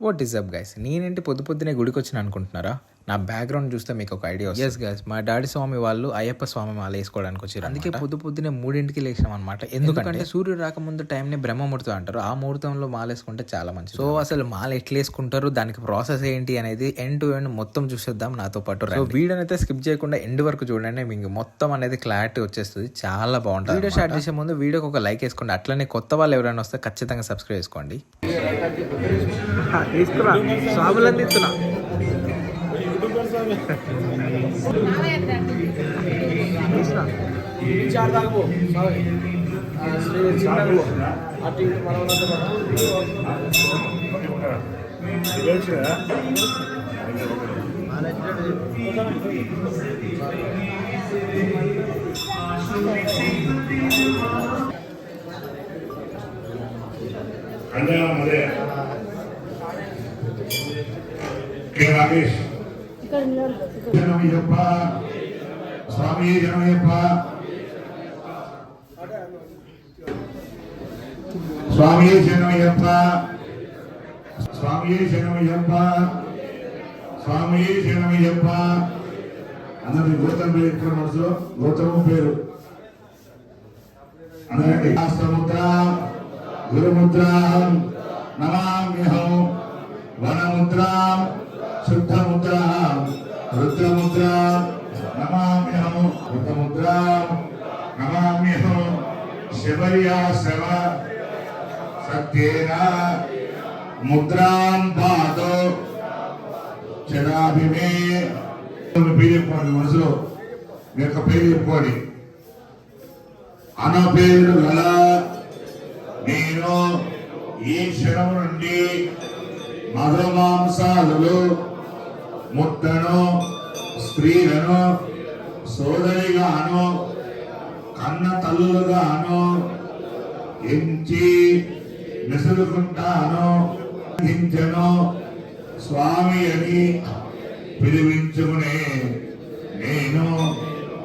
What is up guys నేనేంటి పొద్దు పొద్దునే గుడికి వచ్చిన అనుకుంటున్నారా నా బ్యాక్గ్రౌండ్ చూస్తే మీకు ఒక ఐడియా ఎస్ గైస్ మా డాడీ స్వామి వాళ్ళు అయ్యప్ప స్వామి మాల వేసుకోవడానికి వచ్చారు అందుకే పొద్దు పొద్దునే మూడింటికి లేచాం అనమాట ఎందుకంటే సూర్యుడు రాకముందు టైంని బ్రహ్మ ముహూర్తం అంటారు. ఆ ముహూర్తంలో మాల వేసుకుంటే చాలా మంచిది. సో అసలు మాల ఎట్లా వేసుకుంటారు? దానికి ప్రాసెస్ ఏంటి అనేది ఎండ్ టు ఎండ్ మొత్తం చూసేద్దాం నాతో పాటు సో వీడియో అయితే స్కిప్ చేయకుండా ఎండ్ వరకు చూడండి. మీకు మొత్తం అనేది క్లారిటీ వచ్చేస్తుంది. చాలా బాగుంటుంది వీడియో స్టార్ట్ చేసే ముందు వీడియోకి ఒక లైక్ వేసుకోండి. అట్లనే కొత్త వాళ్ళు ఎవరైనా వస్తే ఖచ్చితంగా సబ్స్క్రైబ్ చేసుకోండి. ಕೃಷ್ಣ ವಿಚಾರದಾಗು ಸಾರಿ ಶ್ರೀ ಚಿನ್ನಗು ಆ ಟಿ ಕಲ್ಯಾಣ ಮದುವೆ ಕೆ ರಾಕೇಶ್ జనమయ్యప్ప స్వామి జనమయ్యప్ప స్వామి జనమయ్యప్ప స్వామి జనమయ్యప్ప స్వామి జనమయ్యప్ప. అందరి గోత్రం పేరు ఎక్కడ మనసులో గోత్రము పేరు. అందరండి శాస్త్రముద్ర గురుముద్ర నమామ్యహం వనముద్ర శుద్ధముద్ర రుద్రముద్ర నమామ్యహం రుద్రముద్ర నమామ్యహం శబర్యా సత్యేన ముద్రాం పాదో చరాభిమే పేరు చెప్పుకోండి మనసులో. మీ యొక్క పేరు చెప్పుకోండి అనపేరు గల నేను ఈ క్షణం నుండి మధుమాంసాలలో ముట్టను స్త్రీలను సోదరిగాను కన్న తల్లులుగాను ఎంచి నెసులుకుంటాను హించను స్వామి అని పిలిపించుకునే నేను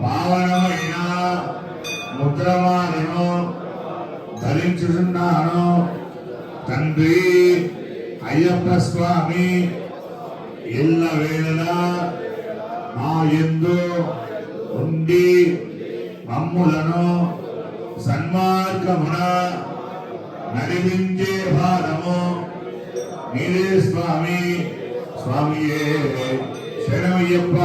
పావనమైన ముద్రమాలను ధరించుతున్నాను తండ్రి అయ్యప్ప స్వామి ఎల్ల వేళలా మా ఎందు ఉండి మమ్ములను సన్మార్గమున నడిపించే భారము మీరే స్వామి. స్వామియే శరణయ్యప్ప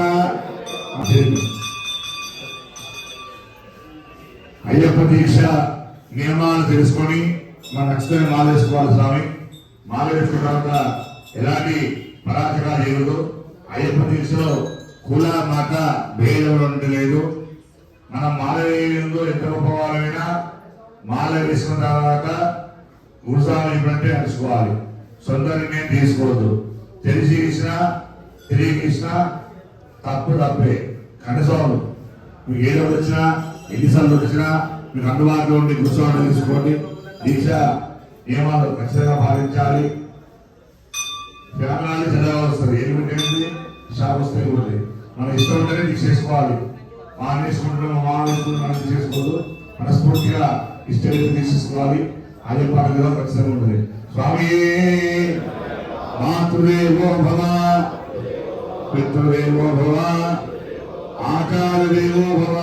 అయ్యప్ప దీక్ష నియమాలు తెలుసుకొని మన నక్షత్రం మాలేసుకోవాలి స్వామి. మాలేసుకున్న తర్వాత ఎలాంటి పరాచకాలు చేయదు అయ్యప్ప దీక్షలో కుల మత భేదం ఉండి లేదు. మనం మాల ఎంత గొప్పవారైనా మాల వేసుకున్న తర్వాత ఉత్సాహం ఇవ్వంటే అరుచుకోవాలి సొంత నిర్ణయం తీసుకోవద్దు తెలిసి ఇచ్చినా తెలియక ఇచ్చినా తప్పు తప్పే. కనీసం మీకు ఏదో వచ్చినా ఎన్నిసార్లు వచ్చినా మీకు అందుబాటులో ఉండి కూర్చోవడం తీసుకోండి. దీక్ష నియమాలు ఖచ్చితంగా పాటించాలి. శ్యామలాలి చదవ వస్తుంది ఏది పెట్టేది షాప్ వస్తే మనం ఇష్టం ఉంటేనే దీక్ష చేసుకోవాలి. మా అనేసుకుంటున్నాం మా అనేసుకుంటున్నాం మనం దీక్ష చేసుకోవద్దు మనస్ఫూర్తిగా ఇష్టమైతే తీసుకోవాలి అదే పాటగా ఖచ్చితంగా ఉంటుంది. స్వామి మాతృదేవో భవ పితృదేవో భవ ఆకారదేవో భవ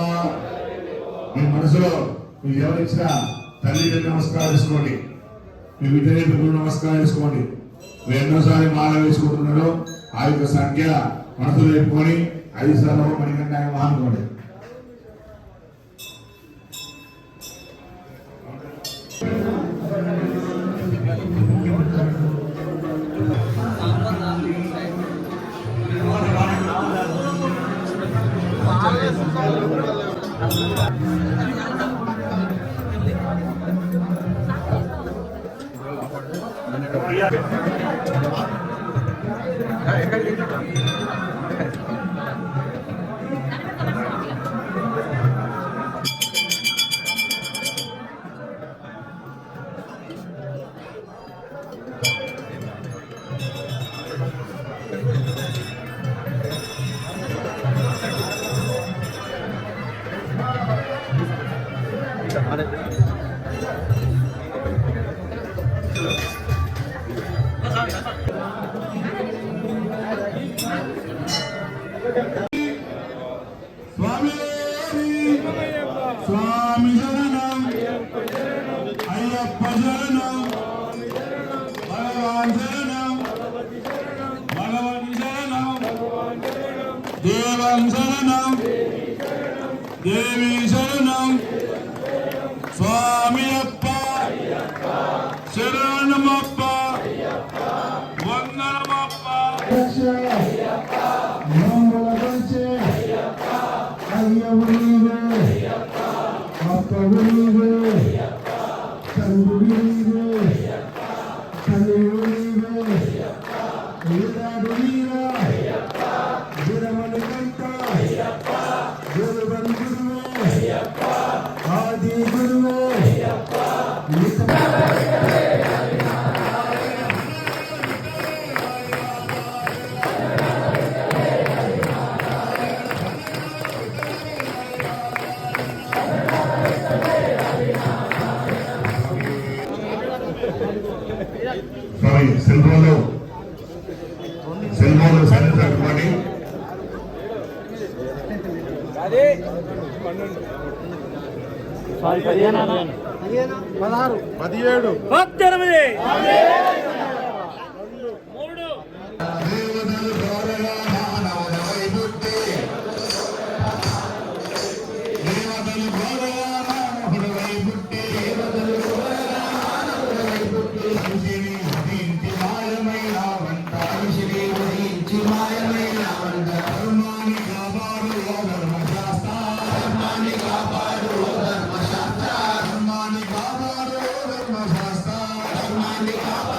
మీ మనసులో మీరు ఎవరిచ్చినా తల్లిదండ్రులు నమస్కారం చేసుకోండి. మీ విద్యార్థులు నమస్కారం చేసుకోండి. ఎన్నోసారి మాల వేసుకుంటున్నారో ఆ యొక్క సంఖ్య మనసులో చెప్పుకొని ఐదు సార్లు మణికంటే あれ？தேவம் சரணம் தேவி சரணம் சுவாமி அப்பா சரணம் அப்பா வந்தனம் அப்பா அப்பா வெளியே கண்டு வெளியே கண்டு வெளியே సెల్ఫోన్లో. సెల్ఫోన్లో పదిహేను? పదహారు. పదిహేడు. పద్దెనిమిది. America.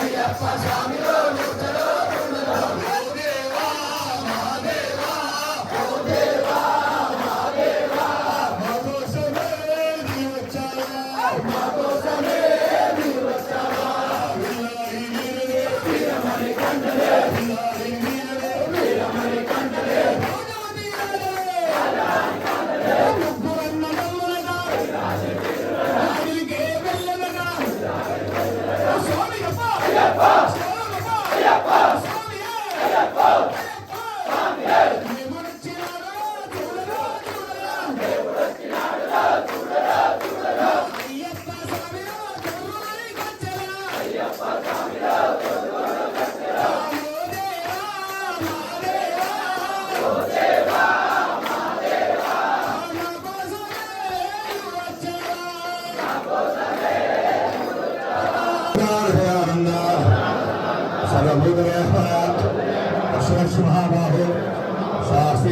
Jaya Pajami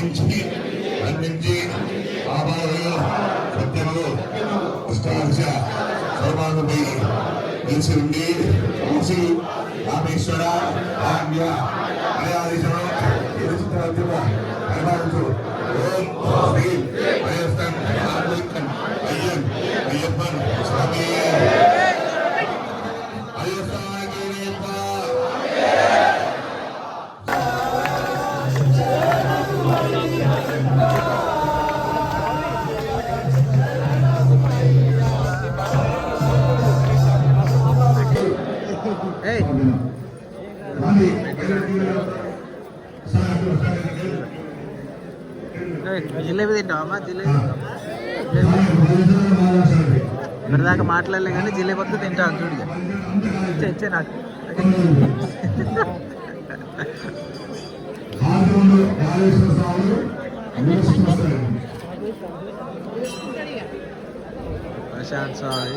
ఆశించి అందించి ఆభాలు సత్యములు అష్టాదశ సర్వానుభై ఈశ్వరుండి ఊసి రామేశ్వర ఆజ్ఞ అయాదేశం ఇప్పటిదాకా మాట్లాడలే కానీ జిలేబత్తు తింటాను చూడు తెచ్చే నాకు. ప్రశాంత్ స్వామి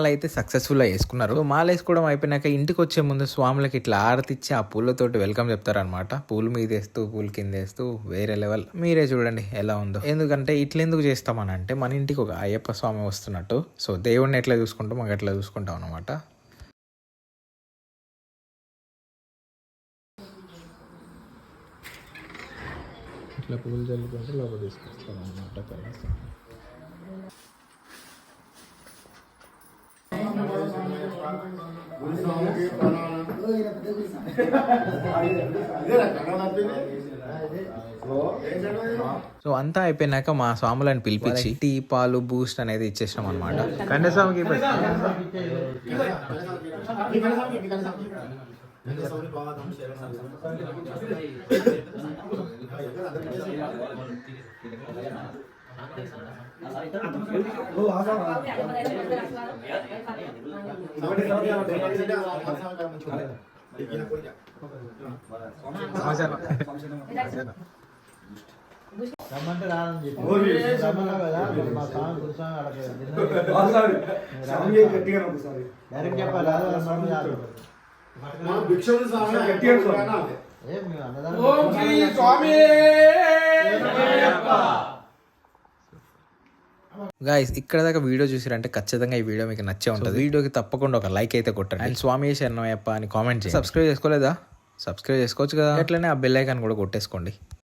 మాల అయితే సక్సెస్ఫుల్గా వేసుకున్నారు. మాల వేసుకోవడం అయిపోయినాక ఇంటికి వచ్చే ముందు స్వాములకి ఇట్లా ఆరతిచ్చి ఆ పూలతోటి వెల్కమ్ చెప్తారనమాట పూలు మీద వేస్తూ పూలు కింద వేస్తూ వేరే లెవెల్ మీరే చూడండి ఎలా ఉందో. ఎందుకంటే ఇట్లా ఎందుకు చేస్తామని అంటే మన ఇంటికి ఒక అయ్యప్ప స్వామి వస్తున్నట్టు. సో దేవుడిని ఎట్లా చూసుకుంటాం మాకు ఎట్లా చూసుకుంటాం అనమాట ఇట్లా పూలు చల్లుకుంటే లోపల తీసుకొస్తాం అనమాట కనీసం సో అంతా అయిపోయినాక మా స్వాములను పిలిపించి టీ పాలు బూస్ట్ అనేది ఇచ్చేసినాం అనమాట కండస్వామికి రమ్మంటే రాదని చెప్పి రమ్మన్నా కదా మా స్వామి. గురుస్వామి అడగలేదు డైరెక్ట్ చెప్పాలి? రాదు రమ్మని కాదు ఏం మేము అన్నదానం గాయస్ ఇక్కడ దాకా వీడియో చూసారంటే ఖచ్చితంగా ఈ వీడియో మీకు నచ్చే ఉంటుంది. వీడియోకి తప్పకుండా ఒక లైక్ అయితే కొట్టండి. అండ్ స్వామి శరణయ్యప్ప అని కామెంట్ చేయండి. సబ్స్క్రైబ్ చేసుకోలేదా? సబ్స్క్రైబ్ చేసుకోవచ్చు కదా. అట్లనే ఆ బెల్ ఐకాన్ కూడా కొట్టేసుకోండి.